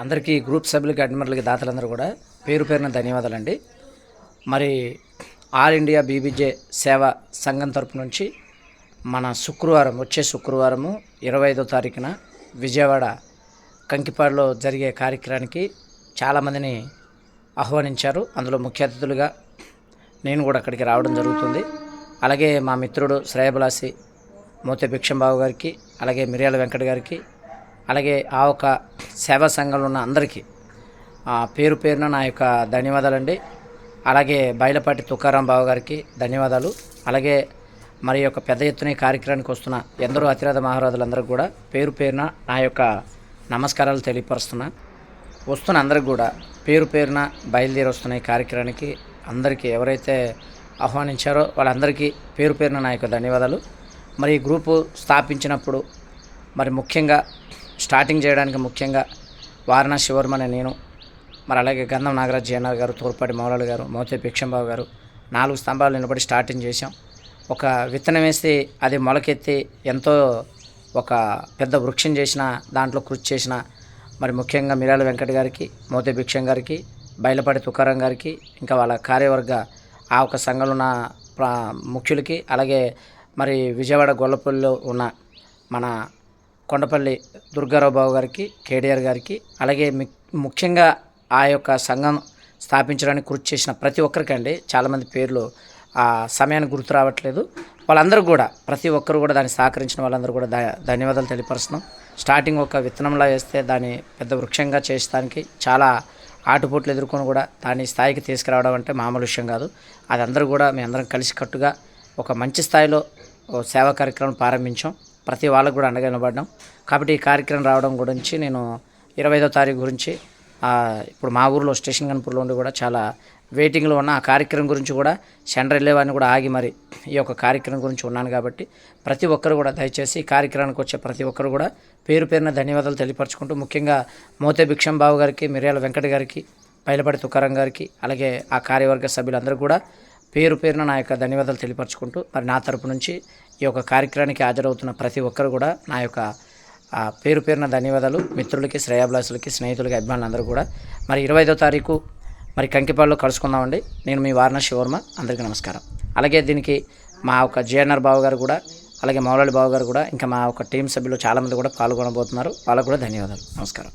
అందరికీ గ్రూప్ సభ్యులకి అడ్మిరల్కి దాతలందరూ కూడా పేరు పేరున ధన్యవాదాలండి. మరి ఆల్ ఇండియా బీబీజే సేవా సంఘం తరపు నుంచి మన శుక్రవారం వచ్చే శుక్రవారము ఇరవై ఐదో తారీఖున విజయవాడ కంకిపాడులో జరిగే కార్యక్రమానికి చాలామందిని ఆహ్వానించారు. అందులో ముఖ్య అతిథులుగా నేను కూడా అక్కడికి రావడం జరుగుతుంది. అలాగే మా మిత్రుడు శ్రేయబలాసి మోతే భిక్షంబాబు గారికి అలాగే మిర్యాల వెంకట గారికి అలాగే ఆ ఒక సేవా సంఘంలో ఉన్న అందరికీ ఆ, పేరు పేరున నా యొక్క ధన్యవాదాలండి. అలాగే బయలపాటి తుకారాం బాబు గారికి ధన్యవాదాలు. అలాగే మరి యొక్క పెద్ద ఎత్తున కార్యక్రమానికి వస్తున్న ఎందరో అతిరథ మహారాజులందరికీ కూడా పేరు పేరున నా యొక్క నమస్కారాలు తెలియపరుస్తున్నా. వస్తున్న అందరికి కూడా పేరు పేరున బయలుదేరి వస్తున్న ఈ కార్యక్రమానికి అందరికీ ఎవరైతే ఆహ్వానించారో వాళ్ళందరికీ పేరు పేరున నా యొక్క ధన్యవాదాలు. మరి ఈ గ్రూపు స్థాపించినప్పుడు మరి ముఖ్యంగా స్టార్టింగ్ చేయడానికి ముఖ్యంగా వారణాసి శివర్మ అనే నేను. మరి అలాగే గంధం నాగరాజ్ జయనార్ గారు తోర్పాటి మౌలాలు గారు మోతే భిక్షంబాబు గారు నాలుగు స్తంభాలు నిలబడి స్టార్టింగ్ చేశాం. ఒక విత్తనం వేస్తే అది మొలకెత్తి ఎంతో ఒక పెద్ద వృక్షం చేసిన దాంట్లో కృషి చేసిన మరి ముఖ్యంగా మిరాల వెంకట గారికి మోతే భిక్షం గారికి బయలపాటి తుకారం గారికి ఇంకా వాళ్ళ కార్యవర్గ ఆ ఒక సంఘంలో ఉన్న ముఖ్యులకి అలాగే మరి విజయవాడ గొల్లపల్లిలో ఉన్న మన కొండపల్లి దుర్గారావు బాబు గారికి కేటీఆర్ గారికి అలాగే ముఖ్యంగా ఆ యొక్క సంఘం స్థాపించడానికి కృషి చేసిన ప్రతి ఒక్కరికండి చాలామంది పేర్లు ఆ సమయానికి గుర్తు రావట్లేదు. వాళ్ళందరూ కూడా ప్రతి ఒక్కరు కూడా దాన్ని సహకరించిన వాళ్ళందరూ కూడా ధన్యవాదాలు తెలియపరుస్తున్నాం. స్టార్టింగ్ ఒక విత్తనంలా వేస్తే దాన్ని పెద్ద వృక్షంగా చేసడానికి చాలా ఆటుపోట్లు ఎదుర్కొని కూడా దాన్ని స్థాయికి తీసుకురావడం అంటే మామూలు విషయం కాదు. అది అందరూ కూడా మీ అందరం కలిసికట్టుగా ఒక మంచి స్థాయిలో సేవా కార్యక్రమం ప్రారంభించాం. ప్రతి వాళ్ళకు కూడా అండగా నిలబడ్డాం. కాబట్టి ఈ కార్యక్రమం రావడం గురించి నేను ఇరవై ఐదో తారీఖు గురించి ఇప్పుడు మా ఊర్లో స్టేషన్ కనుపూర్లో ఉండి కూడా చాలా వెయిటింగ్లో ఉన్న ఆ కార్యక్రమం గురించి కూడా సెంటర్ వెళ్ళేవాడిని కూడా ఆగి మరి ఈ యొక్క కార్యక్రమం గురించి ఉన్నాను కాబట్టి ప్రతి ఒక్కరు కూడా దయచేసి ఈ కార్యక్రమానికి వచ్చే ప్రతి ఒక్కరు కూడా పేరు పేరున ధన్యవాదాలు తెలియపరచుకుంటూ ముఖ్యంగా మోతే భిక్షం బాబు గారికి మిర్యాల వెంకట గారికి బయలుపడి తుకారం గారికి అలాగే ఆ కార్యవర్గ సభ్యులందరూ కూడా పేరు పేరున నా యొక్క ధన్యవాదాలు తెలియపరచుకుంటూ మరి నా తరపు నుంచి ఈ యొక్క కార్యక్రమానికి హాజరవుతున్న ప్రతి ఒక్కరు కూడా నా యొక్క పేరు పేరున ధన్యవాదాలు. మిత్రులకి శ్రేయాభిలాసులకి స్నేహితులకి అభిమానులందరూ కూడా. మరి ఇరవై ఐదో తారీఖు మరి కంకిపాడులో కలుసుకుందామండి. నేను మీ వారణాసి వర్మ అందరికీ నమస్కారం. అలాగే దీనికి మా యొక్క జేఎన్ఆర్ బాబు గారు కూడా అలాగే మౌలాలి బాబు గారు కూడా ఇంకా మా ఒక టీం సభ్యులు చాలామంది కూడా పాల్గొనబోతున్నారు. వాళ్ళకు కూడా ధన్యవాదాలు. నమస్కారం.